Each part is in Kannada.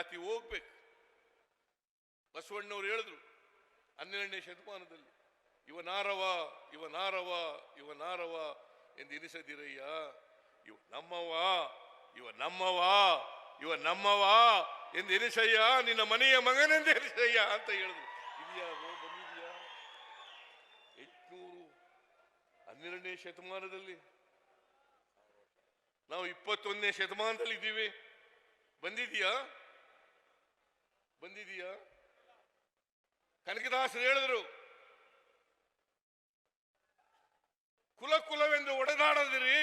ಜಾತಿ ಹೋಗ್ಬೇಕು. ಬಸವಣ್ಣವ್ರು ಹೇಳಿದ್ರು, ಹನ್ನೆರಡನೇ ಶತಮಾನದಲ್ಲಿ ಇವನಾರವ ಇವನಾರವ ಇವ ನಾರವ ಇವ ನಾರವ ಎಂದು ಎನಿಸದಿರಯ್ಯ. ಇವ ನಮ್ಮವ ಇವ ನಮ್ಮವ ಇವ ನಮ್ಮವ ಎಂದು ಎನಿಸಯ್ಯ. ನಿನ್ನ ಮನೆಯ ಮಗನೆಂದು ಎನಿಸಯ್ಯ ಅಂತ ಹೇಳಿದ್ರು. ಇದೆಯಾ ಬಂದಿದ್ಯಾ? ಎಂಟುನೂರು, ಹನ್ನೆರಡನೇ ಶತಮಾನದಲ್ಲಿ? ನಾವು ಇಪ್ಪತ್ತೊಂದನೇ ಶತಮಾನದಲ್ಲಿ ಇದ್ದೀವಿ ಬಂದಿದೆಯಾ ಬಂದಿದೆಯಾ? ಕನಕದಾಸರು ಹೇಳಿದ್ರು, ಕುಲ ಕುಲವೆಂದು ಒಡೆದಾಡದಿರಿ,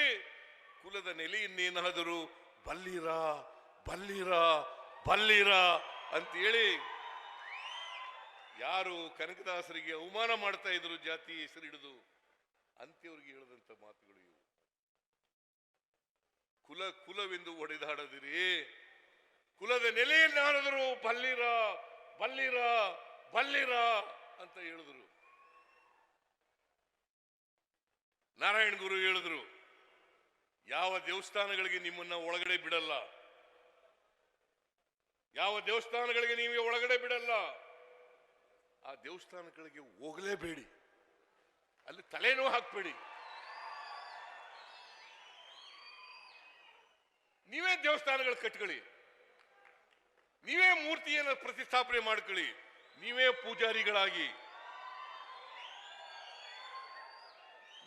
ಕುಲದ ನೆಲೆಯನ್ನೇನಾದರೂ ಬಲ್ಲಿರ ಬಲ್ಲಿರ ಅಂತ ಹೇಳಿ ಯಾರು ಕನಕದಾಸರಿಗೆ ಅವಮಾನ ಮಾಡ್ತಾ ಇದ್ರು ಜಾತಿ ಹೆಸರು ಹಿಡಿದು ಅಂತ್ಯವ್ರಿಗೆ ಹೇಳಿದಂತ ಮಾತುಗಳು ಇವು. ಕುಲ ಕುಲವೆಂದು ಒಡೆದಾಡದಿರಿ ಕುಲದ ನೆಲೆಯನ್ನಾಡಿದ್ರು ಬಲ್ಲಿರ ಬಲ್ಲಿರ ಬಲ್ಲಿರ ಅಂತ ಹೇಳಿದ್ರು. ನಾರಾಯಣ ಗುರು ಹೇಳಿದ್ರು, ಯಾವ ದೇವಸ್ಥಾನಗಳಿಗೆ ನಿಮ್ಮನ್ನ ಒಳಗಡೆ ಬಿಡಲ್ಲ? ಯಾವ ದೇವಸ್ಥಾನಗಳಿಗೆ ನೀವು ಒಳಗಡೆ ಬಿಡಲ್ಲ? ಆ ದೇವಸ್ಥಾನಗಳಿಗೆ ಹೋಗಲೇಬೇಡಿ. ಅಲ್ಲಿ ತಲೆನೂ ಹಾಕ್ಬೇಡಿ. ನೀವೇ ದೇವಸ್ಥಾನಗಳು ಕಟ್ಕೊಳ್ಳಿ. ನೀವೇ ಮೂರ್ತಿಯನ್ನು ಪ್ರತಿಷ್ಠಾಪನೆ ಮಾಡ್ಕೊಳ್ಳಿ. ನೀವೇ ಪೂಜಾರಿಗಳಾಗಿ.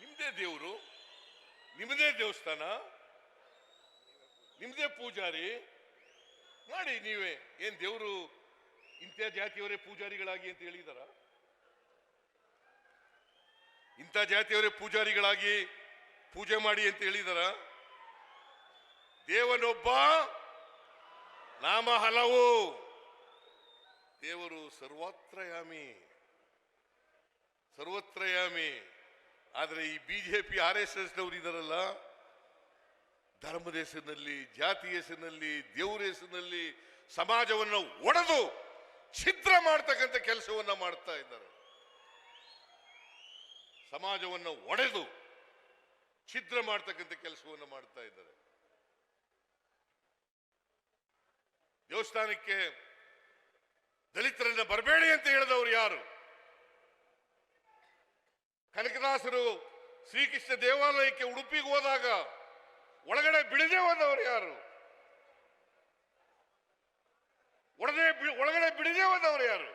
ನಿಮ್ದೇ ದೇವರು ನಿಮ್ಮದೇ ದೇವಸ್ಥಾನ, ನಿಮ್ದೇ ಪೂಜಾರಿ. ಮಾಡಿ ನೀವೇ. ಏನ್ ದೇವರು ಇಂಥ ಜಾತಿಯವರೇ ಪೂಜಾರಿಗಳಾಗಿ ಅಂತ ಹೇಳಿದಾರ? ಇಂಥ ಜಾತಿಯವರೇ ಪೂಜಾರಿಗಳಾಗಿ ಪೂಜೆ ಮಾಡಿ ಅಂತ ಹೇಳಿದಾರ? ದೇವನೊಬ್ಬ ನಾಮ ಹಲವು. ದೇವರು ಸರ್ವತ್ರಯಾಮಿ. ಸರ್ವತ್ರಯಾಮಿ. ಆದರೆ ಈ ಬಿಜೆಪಿ, ಆರ್ ಎಸ್ ಎಸ್ ನವರು ಇದಾರಲ್ಲ ಧರ್ಮದ ಹೆಸರಿನಲ್ಲಿ ಜಾತಿ ಹೆಸರಿನಲ್ಲಿ, ದೇವರ ಹೆಸರಿನಲ್ಲಿ ಸಮಾಜವನ್ನು ಒಡೆದು ಛಿದ್ರ ಮಾಡ್ತಕ್ಕಂಥ ಕೆಲಸವನ್ನ ಮಾಡ್ತಾ ಇದ್ದಾರೆ. ಸಮಾಜವನ್ನು ಒಡೆದು ಛಿದ್ರ ಮಾಡ್ತಕ್ಕಂಥ ಕೆಲಸವನ್ನು ಮಾಡ್ತಾ ಇದ್ದಾರೆ. ದೇವಸ್ಥಾನಕ್ಕೆ ದಲಿತರನ್ನ ಬರಬೇಡಿ ಅಂತ ಹೇಳಿದವರು ಯಾರು? ಕನಕದಾಸರು ಶ್ರೀಕೃಷ್ಣ ದೇವಾಲಯಕ್ಕೆ ಉಡುಪಿಗೆ ಹೋದಾಗ ಒಳಗಡೆ ಬಿಡದೆ ಹೋದವರು ಯಾರು? ಒಳಗಡೆ ಒಳಗಡೆ ಬಿಡದೆ ಹೋದವರು ಯಾರು?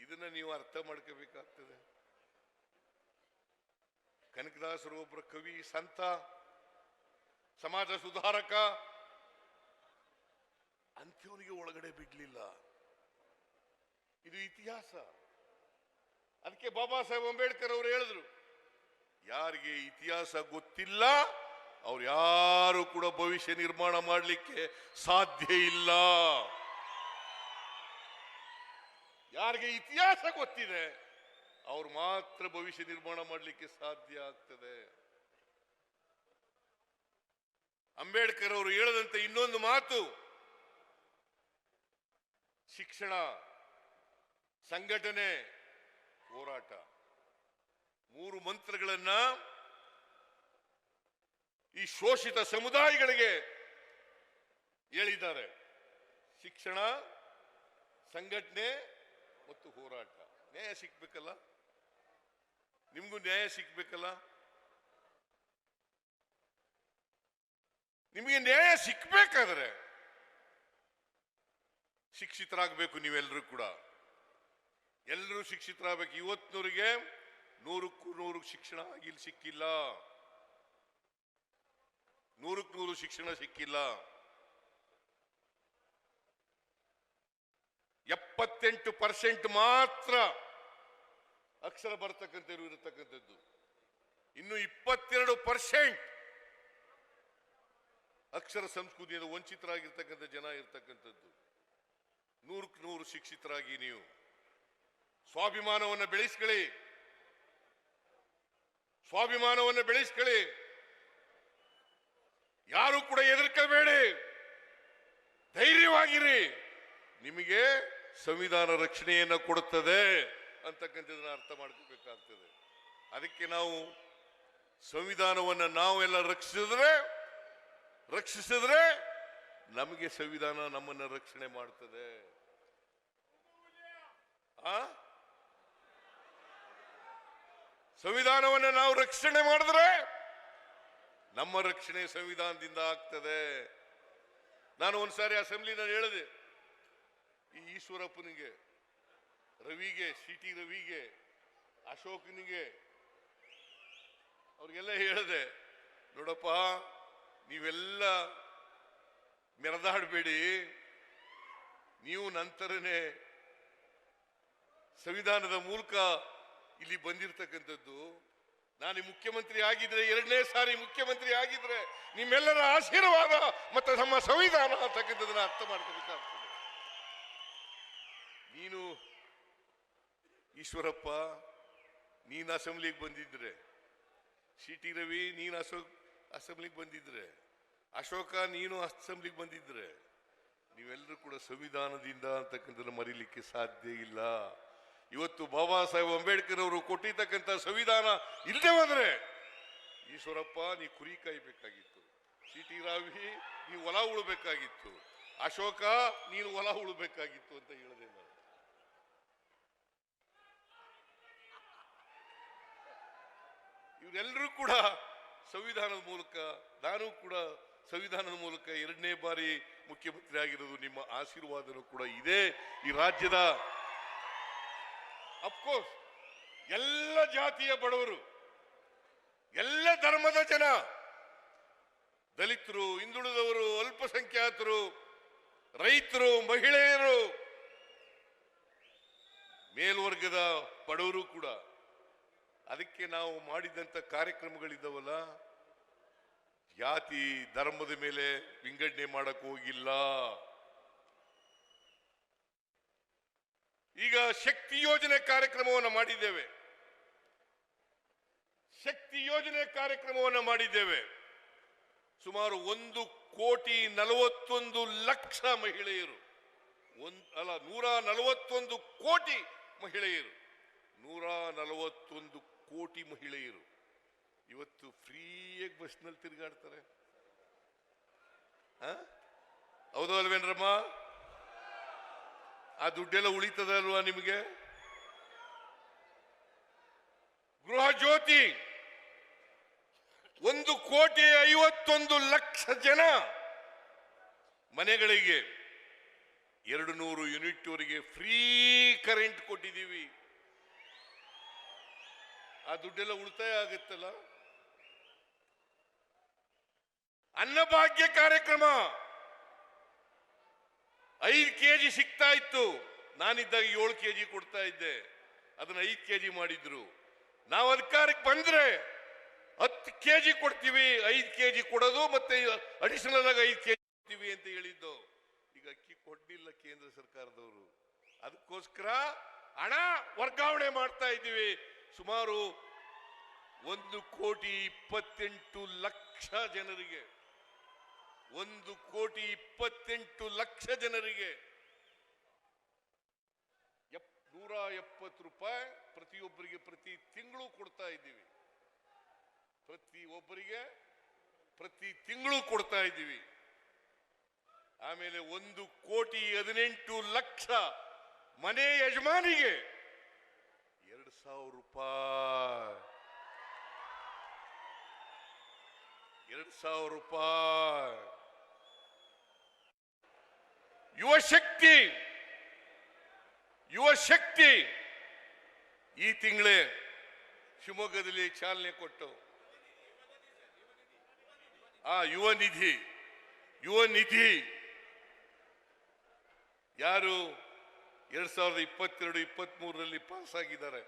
ಇದನ್ನ ನೀವು ಅರ್ಥ ಮಾಡ್ಕೋಬೇಕಾಗ್ತದೆ. ಕನಕದಾಸರು ಒಬ್ಬರ ಕವಿ, ಸಂತ, ಸಮಾಜ ಸುಧಾರಕ ಅಂಥವನಿಗೆ ಒಳಗಡೆ ಬಿಡಲಿಲ್ಲ. ಇದು ಇತಿಹಾಸ. ಅದಕ್ಕೆ ಬಾಬಾ ಸಾಹೇಬ್ ಅಂಬೇಡ್ಕರ್ ಅವರು ಹೇಳಿದ್ರು, ಯಾರಿಗೆ ಇತಿಹಾಸ ಗೊತ್ತಿಲ್ಲ, ಅವ್ರು ಯಾರು ಕೂಡ ಭವಿಷ್ಯ ನಿರ್ಮಾಣ ಮಾಡಲಿಕ್ಕೆ ಸಾಧ್ಯ ಇಲ್ಲ. ಯಾರಿಗೆ ಇತಿಹಾಸ ಗೊತ್ತಿದೆ, ಅವ್ರು ಮಾತ್ರ ಭವಿಷ್ಯ ನಿರ್ಮಾಣ ಮಾಡಲಿಕ್ಕೆ ಸಾಧ್ಯ ಆಗ್ತದೆ. ಅಂಬೇಡ್ಕರ್ ಅವರು ಹೇಳದಂತೆ ಇನ್ನೊಂದು ಮಾತು ಶಿಕ್ಷಣ, ಸಂಘಟನೆ, ಹೋರಾಟ. ಮೂರು ಮಂತ್ರಗಳನ್ನ ಈ ಶೋಷಿತ ಸಮುದಾಯಗಳಿಗೆ ಹೇಳಿದ್ದಾರೆ. ಶಿಕ್ಷಣ, ಸಂಘಟನೆ ಮತ್ತು ಹೋರಾಟ. ನ್ಯಾಯ ಸಿಗ್ಬೇಕಲ್ಲ? ನಿಮಗೂ ನ್ಯಾಯ ಸಿಗ್ಬೇಕಲ್ಲ? ನಿಮಗೆ ನ್ಯಾಯ ಸಿಕ್ಬೇಕಾದ್ರೆ ಶಿಕ್ಷಿತರಾಗಬೇಕು ನೀವೆಲ್ಲರೂ ಕೂಡ. ಎಲ್ಲರೂ ಶಿಕ್ಷಿತರಾಗಬೇಕು. ಇವತ್ತಿನವರಿಗೆ ನೂರಕ್ಕೂ ನೂರು ಶಿಕ್ಷಣ ಇಲ್ಲಿ ಸಿಕ್ಕಿಲ್ಲ. ನೂರಕ್ಕೆ ನೂರು ಶಿಕ್ಷಣ ಸಿಕ್ಕಿಲ್ಲ. ಎಪ್ಪತ್ತೆಂಟು ಪರ್ಸೆಂಟ್ ಮಾತ್ರ ಅಕ್ಷರ ಬರ್ತಕ್ಕಂಥವ್ರು ಇರತಕ್ಕಂಥದ್ದು. ಇನ್ನು ಇಪ್ಪತ್ತೆರಡು ಪರ್ಸೆಂಟ್ ಅಕ್ಷರ ಸಂಸ್ಕೃತಿಯಿಂದ ವಂಚಿತರಾಗಿರ್ತಕ್ಕಂಥ ಜನ ಇರ್ತಕ್ಕಂಥದ್ದು. ನೂರಕ್ಕೆ ನೂರು ಶಿಕ್ಷಿತರಾಗಿ ನೀವು. ಸ್ವಾಭಿಮಾನವನ್ನು ಬೆಳೆಸ್ಕೊಳ್ಳಿ. ಸ್ವಾಭಿಮಾನವನ್ನು ಬೆಳೆಸ್ಕೊಳ್ಳಿ. ಯಾರು ಕೂಡ ಹೆದರ್ಕೋಬೇಡಿ. ಧೈರ್ಯವಾಗಿರಿ. ನಿಮಗೆ ಸಂವಿಧಾನ ರಕ್ಷಣೆಯನ್ನು ಕೊಡುತ್ತದೆ ಅಂತಕ್ಕಂಥದನ್ನ ಅರ್ಥ ಮಾಡ್ಕೋಬೇಕಾಗ್ತದೆ. ಅದಕ್ಕೆ ನಾವು ಸಂವಿಧಾನವನ್ನು ನಾವೆಲ್ಲ ರಕ್ಷಿಸಿದ್ರೆ ರಕ್ಷಿಸಿದ್ರೆ ನಮಗೆ ಸಂವಿಧಾನ ನಮ್ಮನ್ನ ರಕ್ಷಣೆ ಮಾಡ್ತದೆ. ಸಂವಿಧಾನವನ್ನು ನಾವು ರಕ್ಷಣೆ ಮಾಡಿದ್ರೆ ನಮ್ಮ ರಕ್ಷಣೆ ಸಂವಿಧಾನದಿಂದ ಆಗ್ತದೆ. ನಾನು ಒಂದ್ಸಾರಿ ಅಸೆಂಬ್ಲಿನಲ್ಲಿ ಹೇಳಿದೆ, ಈ ಈಶ್ವರಪ್ಪನಿಗೆ, ರವಿಗೆ ಸಿ ಟಿ ರವಿಗೆ, ಅಶೋಕನಿಗೆ, ಅವ್ರಿಗೆಲ್ಲ ಹೇಳಿದೆ, ನೋಡಪ್ಪ, ನೀವೆಲ್ಲ ಮೆರೆದಾಡಬೇಡಿ, ನೀವು ನಂತರನೇ ಸಂವಿಧಾನದ ಮೂಲಕ ಇಲ್ಲಿ ಬಂದಿರತಕ್ಕಂಥದ್ದು. ನಾನು ಮುಖ್ಯಮಂತ್ರಿ ಆಗಿದ್ರೆ ಎರಡನೇ ಸಾರಿ ಮುಖ್ಯಮಂತ್ರಿ ಆಗಿದ್ರೆ ನಿಮ್ಮೆಲ್ಲರ ಆಶೀರ್ವಾದ ಮತ್ತು ನಮ್ಮ ಸಂವಿಧಾನ ಅಂತಕ್ಕಂಥದ್ದನ್ನ ಅರ್ಥ ಮಾಡ್ಕೋಬೇಕಾಗ್ತದೆ ನೀನು ಈಶ್ವರಪ್ಪ, ನೀನು ಅಸೆಂಬ್ಲಿಗೆ ಬಂದಿದ್ರೆ. ಸಿ ಟಿ ರವಿ, ನೀನು ಅಶೋಕ್ ಅಸೆಂಬ್ಲಿಗೆ ಬಂದಿದ್ರೆ. ಅಶೋಕ, ನೀನು ಅಸೆಂಬ್ಲಿಗೆ ಬಂದಿದ್ರೆ. ನೀವೆಲ್ಲರೂ ಕೂಡ ಸಂವಿಧಾನದಿಂದ ಅಂತಕ್ಕಂಥದ್ದು ಮರೀಲಿಕ್ಕೆ ಸಾಧ್ಯ ಇಲ್ಲ. ಇವತ್ತು ಬಾಬಾ ಸಾಹೇಬ್ ಅಂಬೇಡ್ಕರ್ ಅವರು ಕೊಟ್ಟಿರ್ತಕ್ಕಂಥ ಸಂವಿಧಾನ ಇಲ್ಲದೆ ಹೋದ್ರೆ ಈಶ್ವರಪ್ಪ, ನೀ ಕುರಿ ಕಾಯ್ಬೇಕಾಗಿತ್ತು. ಸಿ ಟಿ ರಾವಿ, ನೀ ಹೊಲ ಉಳ್ಬೇಕಾಗಿತ್ತು. ಅಶೋಕ, ನೀನು ಹೊಲ ಉಳ್ಬೇಕಾಗಿತ್ತು ಅಂತ ಹೇಳಿದೆ ನಾನು. ಇವರೆಲ್ಲರೂ ಕೂಡ ಸಂವಿಧಾನದ ಮೂಲಕ, ನಾನು ಕೂಡ ಸಂವಿಧಾನದ ಮೂಲಕ ಎರಡನೇ ಬಾರಿ ಮುಖ್ಯಮಂತ್ರಿ ಆಗಿರೋದು ನಿಮ್ಮ ಆಶೀರ್ವಾದನೂ ಕೂಡ ಇದೆ. ಈ ರಾಜ್ಯದ ಅಫ್ಕೋರ್ಸ್ ಎಲ್ಲ ಜಾತಿಯ ಬಡವರು, ಎಲ್ಲ ಧರ್ಮದ ಜನ, ದಲಿತರು, ಹಿಂದುಳಿದವರು, ಅಲ್ಪಸಂಖ್ಯಾತರು, ರೈತರು, ಮಹಿಳೆಯರು, ಮೇಲ್ವರ್ಗದ ಬಡವರು ಕೂಡ. ಅದಕ್ಕೆ ನಾವು ಮಾಡಿದಂತ ಕಾರ್ಯಕ್ರಮಗಳಿದ್ದಾವಲ್ಲ, ಜಾತಿ, ಧರ್ಮದ ಮೇಲೆ ವಿಂಗಡಣೆ ಮಾಡಕ್ ಹೋಗಿಲ್ಲ. ಈಗ ಶಕ್ತಿ ಯೋಜನೆ ಕಾರ್ಯಕ್ರಮವನ್ನು ಮಾಡಿದ್ದೇವೆ. ಶಕ್ತಿ ಯೋಜನೆ ಕಾರ್ಯಕ್ರಮವನ್ನು ಮಾಡಿದ್ದೇವೆ. ಸುಮಾರು ಒಂದು ಕೋಟಿ ನಲವತ್ತೊಂದು ಲಕ್ಷ ಮಹಿಳೆಯರು. ಒಂದ್ ಅಲ್ಲ, ನೂರ ನಲವತ್ತೊಂದು ಕೋಟಿ ಮಹಿಳೆಯರು. ನೂರ ನಲವತ್ತೊಂದು ಕೋಟಿ ಮಹಿಳೆಯರು. ಇವತ್ತು ಫ್ರೀಯಾಗಿ ಬಸ್ನಲ್ಲಿ ತಿರುಗಾಡ್ತಾರೆ? ಹೌದು ಅಲ್ವೇನ್ರಮ್ಮ? ಆ ದುಡ್ಡೆಲ್ಲ ಉಳಿತದ ಅಲ್ವಾ ನಿಮಗೆ? ಗೃಹ ಜ್ಯೋತಿ, ಒಂದು ಕೋಟಿ ಐವತ್ತೊಂದು ಲಕ್ಷ ಜನ ಮನೆಗಳಿಗೆ ಎರಡು ನೂರು ಯೂನಿಟ್ ವರೆಗೆ ಫ್ರೀ ಕರೆಂಟ್ ಕೊಟ್ಟಿದ್ದೀವಿ. ಆ ದುಡ್ಡೆಲ್ಲ ಉಳಿತಾಯ ಆಗುತ್ತಲ್ಲ? ಅನ್ನಭಾಗ್ಯ ಕಾರ್ಯಕ್ರಮ. ಐದು ಕೆಜಿ ಸಿಗ್ತಾ ಇತ್ತು. ನಾನಿದ್ದಾಗ ಏಳು ಕೆ ಜಿ ಕೊಡ್ತಾ ಇದ್ದೆ. ಅದನ್ನ ಐದು ಕೆಜಿ ಮಾಡಿದ್ರು. ನಾವು ಅಧಿಕಾರಕ್ಕೆ ಬಂದ್ರೆ ಹತ್ತು ಕೆ ಜಿ ಕೊಡ್ತೀವಿ, ಐದು ಕೆಜಿ ಕೊಡೋದು ಮತ್ತೆ ಅಡಿಷನಲ್ ಆಗಿ ಐದು ಕೆಜಿ ಕೊಡ್ತೀವಿ ಅಂತ ಹೇಳಿದ್ದು. ಈಗ ಅಕ್ಕಿ ಕೊಡ್ಲಿಲ್ಲ ಕೇಂದ್ರ ಸರ್ಕಾರದವರು. ಅದಕ್ಕೋಸ್ಕರ ಹಣ ವರ್ಗಾವಣೆ ಮಾಡ್ತಾ ಇದ್ದೀವಿ. ಸುಮಾರು ಒಂದು ಕೋಟಿ ಇಪ್ಪತ್ತೆಂಟು ಲಕ್ಷ ಜನರಿಗೆ. ಒಂದು ಕೋಟಿ ಇಪ್ಪತ್ತೆಂಟು ಲಕ್ಷ ಜನರಿಗೆ ನೂರ ಎಪ್ಪತ್ತು ರೂಪಾಯಿ ಪ್ರತಿಯೊಬ್ಬರಿಗೆ ಪ್ರತಿ ತಿಂಗಳು ಕೊಡ್ತಾ ಇದ್ದೀವಿ. ಪ್ರತಿ ಒಬ್ಬರಿಗೆ ಪ್ರತಿ ತಿಂಗಳು ಕೊಡ್ತಾ ಇದ್ದೀವಿ. ಆಮೇಲೆ ಒಂದು ಕೋಟಿ ಹದಿನೆಂಟು ಲಕ್ಷ ಮನೆ ಯಜಮಾನಿಗೆ ಎರಡು ಸಾವಿರ ರೂಪಾಯಿ. ಎರಡು ಸಾವಿರ ರೂಪಾಯಿ. ಯುವ ಶಕ್ತಿ ಯುವ ಶಕ್ತಿ ಈ ತಿಂಗಳೇ ಶಿವಮೊಗ್ಗದಲ್ಲಿ ಚಾಲನೆ ಕೊಟ್ಟು ಆ ಯುವ ನಿಧಿ ಯುವ ನಿಧಿ ಯಾರು ಎರಡ್ ಸಾವಿರದ ಇಪ್ಪತ್ತೆರಡು ಇಪ್ಪತ್ತ್ ಮೂರರಲ್ಲಿ ಪಾಸ್ ಆಗಿದ್ದಾರೆ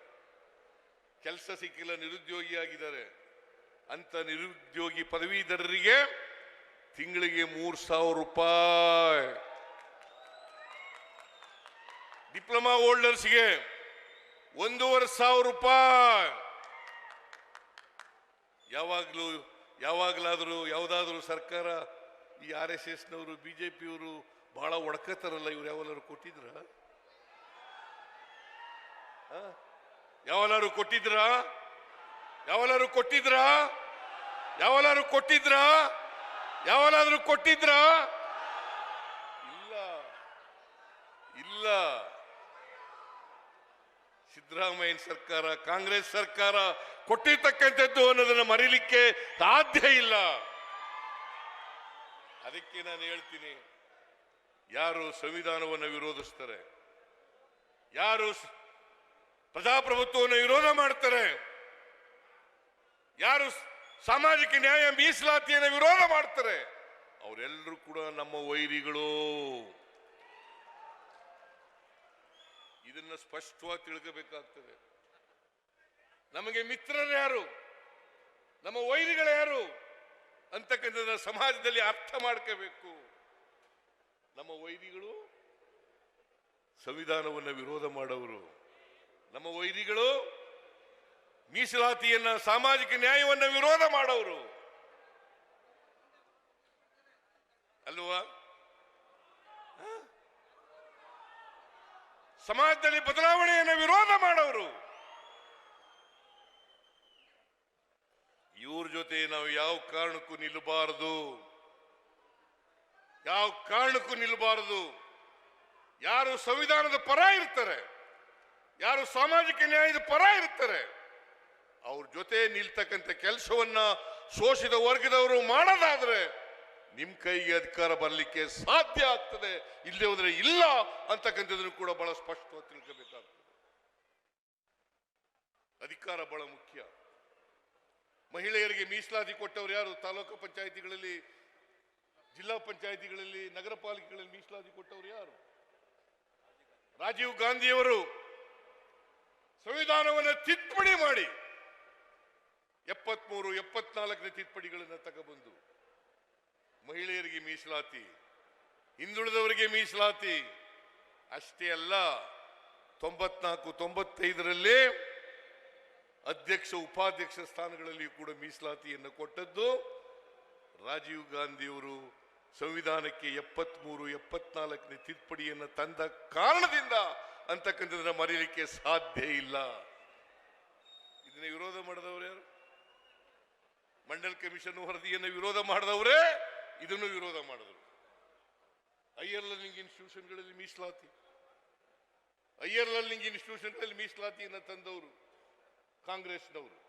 ಕೆಲಸ ಸಿಕ್ಕಿಲ್ಲ, ನಿರುದ್ಯೋಗಿ ಆಗಿದ್ದಾರೆ. ಅಂತ ನಿರುದ್ಯೋಗಿ ಪದವೀಧರರಿಗೆ ತಿಂಗಳಿಗೆ ಮೂರ್ ಸಾವಿರ ರೂಪಾಯಿ. ಡಿಪ್ಲೊಮಾ ಹೋಲ್ಡರ್ಸ್ಗೆ ಒಂದೂವರೆ ಸಾವಿರ ರೂಪಾಯಿ. ಯಾವಾಗಲೂ, ಯಾವಾಗಲಾದರೂ, ಯಾವುದಾದ್ರೂ ಸರ್ಕಾರ ಈ ಆರ್ ಎಸ್ ಎಸ್ನವರು, ಬಿ ಜೆ ಪಿಯವರು ಭಾಳ ಒಡ್ಕತ್ತಾರಲ್ಲ ಇವ್ರು ಯಾವಲ್ಲಾರು ಕೊಟ್ಟಿದ್ರ? ಯಾವಲ್ಲಾರು ಕೊಟ್ಟಿದ್ರ? ಯಾವಲ್ಲಾರು ಕೊಟ್ಟಿದ್ರ? ಯಾವಲ್ಲಾರು ಕೊಟ್ಟಿದ್ರ? ಯಾವಲ್ಲಾದ್ರೂ ಕೊಟ್ಟಿದ್ರ? ಇಲ್ಲ. ಸಿದ್ದರಾಮಯ್ಯ ಸರ್ಕಾರ, ಕಾಂಗ್ರೆಸ್ ಸರ್ಕಾರ ಕೊಟ್ಟಿರ್ತಕ್ಕಂಥದ್ದು ಅನ್ನೋದನ್ನ ಮರೀಲಿಕ್ಕೆ ಸಾಧ್ಯ ಇಲ್ಲ. ಅದಕ್ಕೆ ನಾನು ಹೇಳ್ತೀನಿ, ಯಾರು ಸಂವಿಧಾನವನ್ನು ವಿರೋಧಿಸ್ತಾರೆ, ಯಾರು ಪ್ರಜಾಪ್ರಭುತ್ವವನ್ನು ವಿರೋಧ ಮಾಡ್ತಾರೆ, ಯಾರು ಸಾಮಾಜಿಕ ನ್ಯಾಯ ಮೀಸಲಾತಿಯನ್ನು ವಿರೋಧ ಮಾಡ್ತಾರೆ, ಅವರೆಲ್ಲರೂ ಕೂಡ ನಮ್ಮ ವೈರಿಗಳು. ಇದನ್ನ ಸ್ಪಷ್ಟವಾಗಿ ತಿಳ್ಕೋಬೇಕಾಗ್ತದೆ. ನಮಗೆ ಮಿತ್ರರು ಯಾರು? ನಮ್ಮ ವೈರಿಗಳು ಯಾರು? ಅಂತಕ್ಕಂಥದ್ದನ್ನ ಸಮಾಜದಲ್ಲಿ ಅರ್ಥ ಮಾಡ್ಕೋಬೇಕು. ನಮ್ಮ ವೈರಿಗಳು ಸಂವಿಧಾನವನ್ನು ವಿರೋಧ ಮಾಡೋರು ನಮ್ಮ ವೈರಿಗಳು ಮೀಸಲಾತಿಯನ್ನ, ಸಾಮಾಜಿಕ ನ್ಯಾಯವನ್ನು ವಿರೋಧ ಮಾಡೋರು ಅಲ್ವಾ? ಸಮಾಜದಲ್ಲಿ ಬದಲಾವಣೆಯನ್ನು ವಿರೋಧ ಮಾಡೋರು. ಇವ್ರ ಜೊತೆ ನಾವು ಯಾವ ಕಾರಣಕ್ಕೂ ನಿಲ್ಲಬಾರದು. ಯಾವ ಕಾರಣಕ್ಕೂ ನಿಲ್ಲಬಾರದು. ಯಾರು ಸಂವಿಧಾನದ ಪರ ಇರ್ತಾರೆ, ಯಾರು ಸಾಮಾಜಿಕ ನ್ಯಾಯದ ಪರ ಇರ್ತಾರೆ, ಅವ್ರ ಜೊತೆ ನಿಲ್ತಕ್ಕಂಥ ಕೆಲಸವನ್ನ ಶೋಷಿತ ವರ್ಗದವರು ಮಾಡೋದಾದ್ರೆ ನಿಮ್ ಕೈಗೆ ಅಧಿಕಾರ ಬರಲಿಕ್ಕೆ ಸಾಧ್ಯ ಆಗ್ತದೆ. ಇಲ್ಲದೆ ಹೋದ್ರೆ ಇಲ್ಲ ಅಂತಕ್ಕಂಥದ್ದನ್ನು ಕೂಡ ಬಹಳ ಸ್ಪಷ್ಟವಾಗಿ ತಿಳ್ಕೋಬೇಕಾಗ್ತದೆ. ಅಧಿಕಾರ ಬಹಳ ಮುಖ್ಯ. ಮಹಿಳೆಯರಿಗೆ ಮೀಸಲಾತಿ ಕೊಟ್ಟವರು ಯಾರು? ತಾಲೂಕು ಪಂಚಾಯಿತಿಗಳಲ್ಲಿ, ಜಿಲ್ಲಾ ಪಂಚಾಯಿತಿಗಳಲ್ಲಿ, ನಗರ ಪಾಲಿಕೆಗಳಲ್ಲಿ ಮೀಸಲಾತಿ ಕೊಟ್ಟವರು ಯಾರು? ರಾಜೀವ್ ಗಾಂಧಿಯವರು ಸಂವಿಧಾನವನ್ನು ತಿದ್ದುಪಡಿ ಮಾಡಿ ಎಪ್ಪತ್ಮೂರು, ಎಪ್ಪತ್ನಾಲ್ಕನೇ ತಿದ್ದುಪಡಿಗಳನ್ನು ತಗೊಬಂದು ಮಹಿಳೆಯರಿಗೆ ಮೀಸಲಾತಿ, ಹಿಂದುಳಿದವರಿಗೆ ಮೀಸಲಾತಿ, ಅಷ್ಟೇ ಅಲ್ಲ, ತೊಂಬತ್ನಾಲ್ಕು, ತೊಂಬತ್ತೈದರಲ್ಲೇ ಅಧ್ಯಕ್ಷ, ಉಪಾಧ್ಯಕ್ಷ ಸ್ಥಾನಗಳಲ್ಲಿ ಕೂಡ ಮೀಸಲಾತಿಯನ್ನು ಕೊಟ್ಟದ್ದು ರಾಜೀವ್ ಗಾಂಧಿಯವರು ಸಂವಿಧಾನಕ್ಕೆ ಎಪ್ಪತ್ಮೂರು, ಎಪ್ಪತ್ನಾಲ್ಕನೇ ತಿದ್ದುಪಡಿಯನ್ನು ತಂದ ಕಾರಣದಿಂದ ಅಂತಕ್ಕಂಥದ್ದನ್ನ ಮರೀಲಿಕ್ಕೆ ಸಾಧ್ಯ ಇಲ್ಲ. ಇದನ್ನ ವಿರೋಧ ಮಾಡಿದವರು ಯಾರು? ಮಂಡಲ್ ಕಮಿಷನ್ ವರದಿಯನ್ನು ವಿರೋಧ ಮಾಡಿದವರೇ? ಇದನ್ನು ವಿರೋಧ ಮಾಡಿದ್ರು. ಹೈಯರ್ ಲರ್ನಿಂಗ್ ಇನ್ಸ್ಟಿಟ್ಯೂಷನ್ಗಳಲ್ಲಿ ಮೀಸಲಾತಿ. ಹೈಯರ್ ಲರ್ನಿಂಗ್ ಇನ್ಸ್ಟಿಟ್ಯೂಷನ್ಗಳಲ್ಲಿ ಮೀಸಲಾತಿಯನ್ನು ತಂದವರು ಕಾಂಗ್ರೆಸ್ನವರು.